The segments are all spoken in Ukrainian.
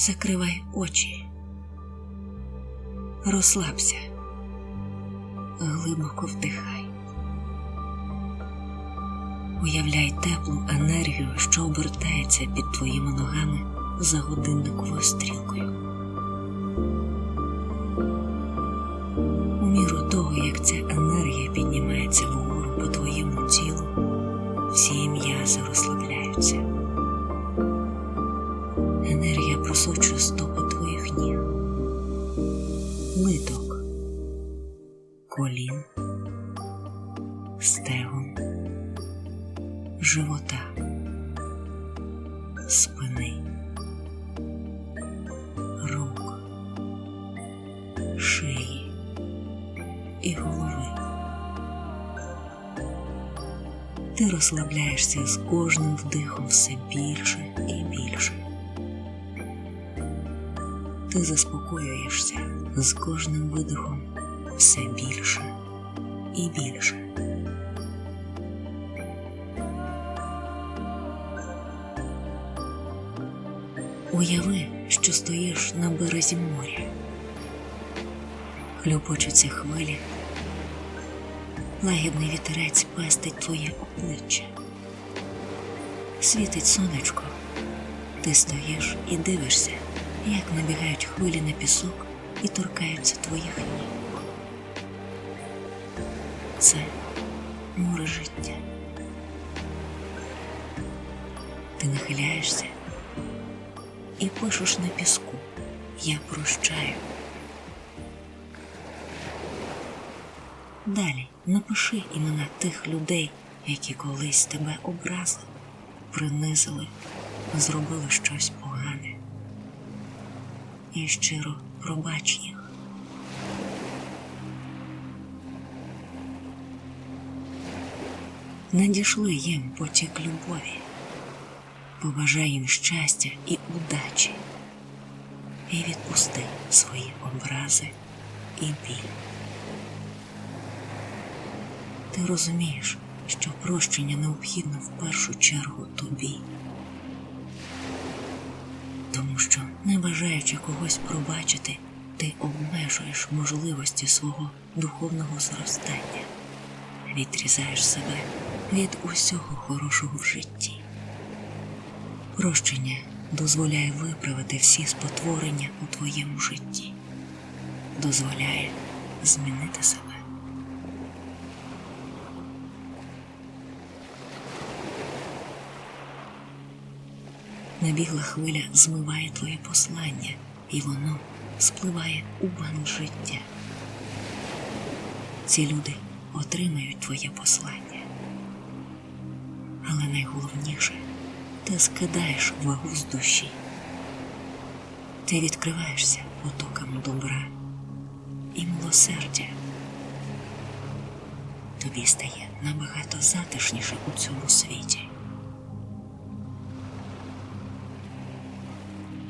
Закривай очі, розслабся, глибоко вдихай. Уявляй теплу енергію, що обертається під твоїми ногами за годинниковою стрілкою. Литок, колін, стегон, живота, спини, рук, шиї. І голови. Ти розслабляєшся з кожним вдихом все більше і більше. Ти заспокоюєшся з кожним видихом все більше і більше. Уяви, що стоїш на березі моря, хлюпочуться хвилі, лагідний вітерець пестить твоє обличчя. Світить сонечко, ти стоїш і дивишся, як набігають хвилі на пісок і торкаються твоїх ніг. Це море життя. Ти нахиляєшся і пишеш на піску Я прощаю. Далі напиши імена тих людей, які колись тебе образили, принизили, зробили щось. І щиро пробач їх. Надішли їм потік любові, побажай їм щастя і удачі, і відпусти свої образи і біль. Ти розумієш, що прощення необхідно в першу чергу тобі, бажаючи когось пробачити, ти обмежуєш можливості свого духовного зростання, відрізаєш себе від усього хорошого в житті. Прощення дозволяє виправити всі спотворення у твоєму житті, дозволяє змінити себе. Набігла хвиля змиває твоє послання, і воно спливає у банк життя. Ці люди отримають твоє послання. Але найголовніше ти скидаєш вагу з душі. Ти відкриваєшся потокам добра і милосердя. Тобі стає набагато затишніше у цьому світі.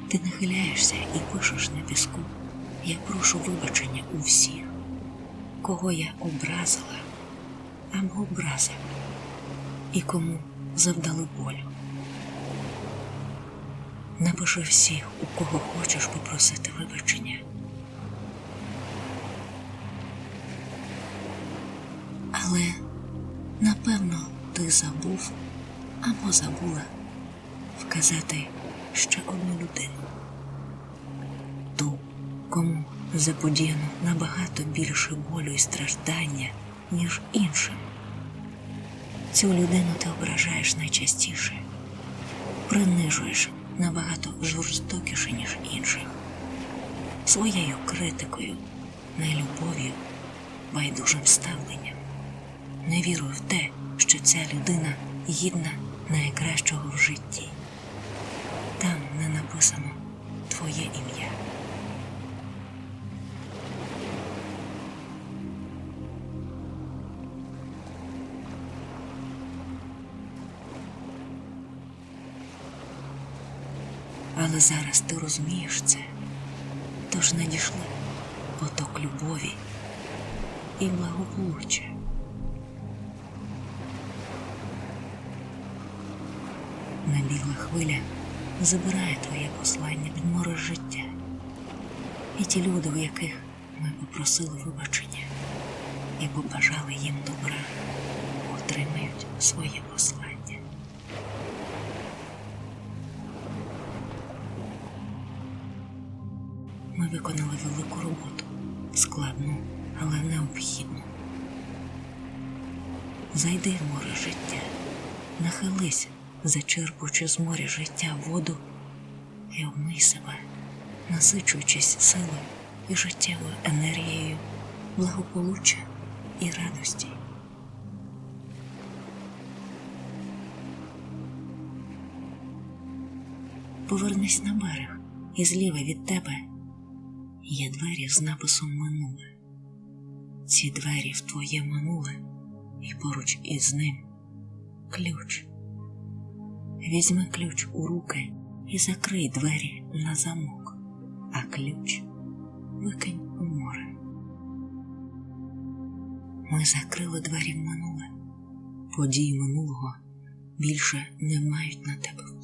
Ти нахиляєшся і пишеш на піску. Я прошу вибачення у всіх, кого я образила або образив, і кому завдали болю. Напиши всіх, у кого хочеш попросити вибачення. Але напевно ти забув або забула вказати ще одну людину, ту, кому заподіяно набагато більше болю і страждання, ніж іншим. Цю людину ти ображаєш найчастіше, принижуєш набагато жорстокіше, ніж інших, своєю критикою, нелюбов'ю, байдужим ставленням, не вірую в те, що ця людина гідна найкращого в житті. Там не написано твоє ім'я. Але зараз ти розумієш це, тож надійшли поток любові і благополуччя. Набігла хвиля забирає твоє послання від моря життя. І ті люди, в яких ми попросили вибачення і побажали їм добра, отримають своє послання. Ми виконали велику роботу, складну, але необхідну. Зайди в море життя, нахились, зачерпуючи з моря життя воду і обмий себе, насичуючись силою і життєвою енергією, благополуччя і радості. Повернись на берег, і зліва від тебе є двері з написом минуле. Ці двері в твоє минуле, і поруч із ним ключ. Візьми ключ у руки і закрий двері на замок, а ключ викинь у море. Ми закрили двері в минуле. Події минулого більше не мають на тебе впливу.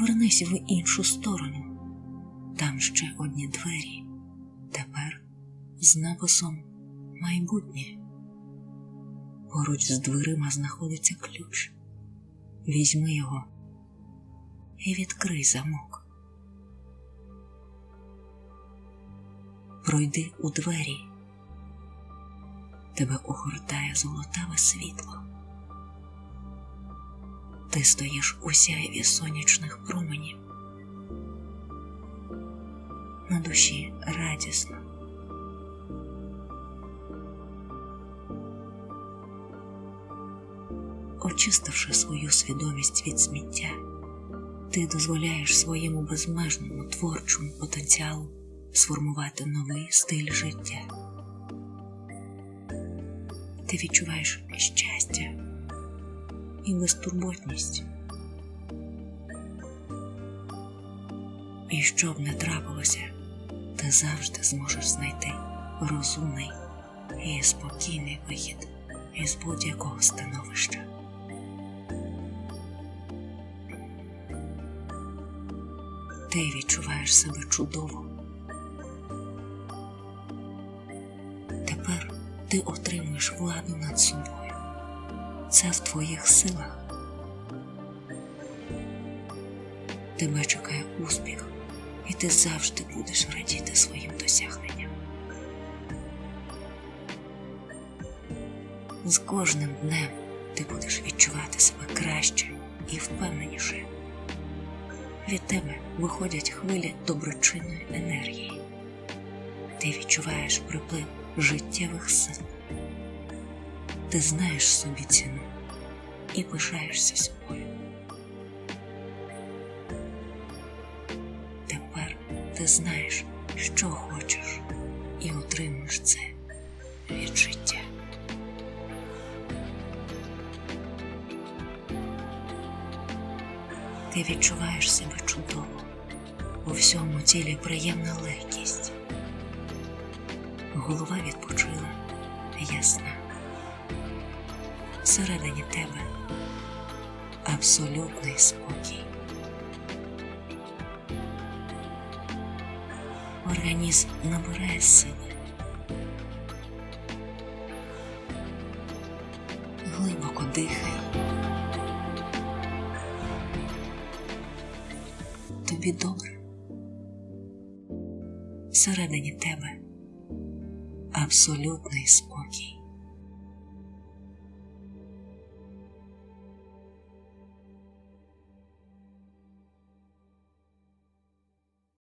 Повернись в іншу сторону. Там ще одні двері. Тепер з написом майбутнє. Поруч з дверима знаходиться ключ. Візьми його і відкрий замок. Пройди у двері. Тебе огортає золотаве світло. Ти стоїш у сяйві сонячних променів. На душі радісно. Очистивши свою свідомість від сміття, ти дозволяєш своєму безмежному творчому потенціалу сформувати новий стиль життя. Ти відчуваєш щастя і безтурботність. І що б не трапилося, ти завжди зможеш знайти розумний і спокійний вихід із будь-якого становища. Ти відчуваєш себе чудово. Тепер ти отримуєш владу над собою. Це в твоїх силах. Тебе чекає успіх, і ти завжди будеш радіти своїм досягненням. З кожним днем ти будеш відчувати себе краще і впевненіше. Від тебе виходять хвилі доброчинної енергії. Ти відчуваєш приплив життєвих сил. Ти знаєш собі ціну і пишаєшся собою. Тепер ти знаєш, що хочеш, і отримуєш це від життя. Ти відчуваєш себе чудово, у всьому тілі приємна легкість. Голова відпочила ясна. Всередині тебе абсолютний спокій. Організм набирає сили. Глибоко дихай. Тобі добре. Всередині тебе абсолютний спокій.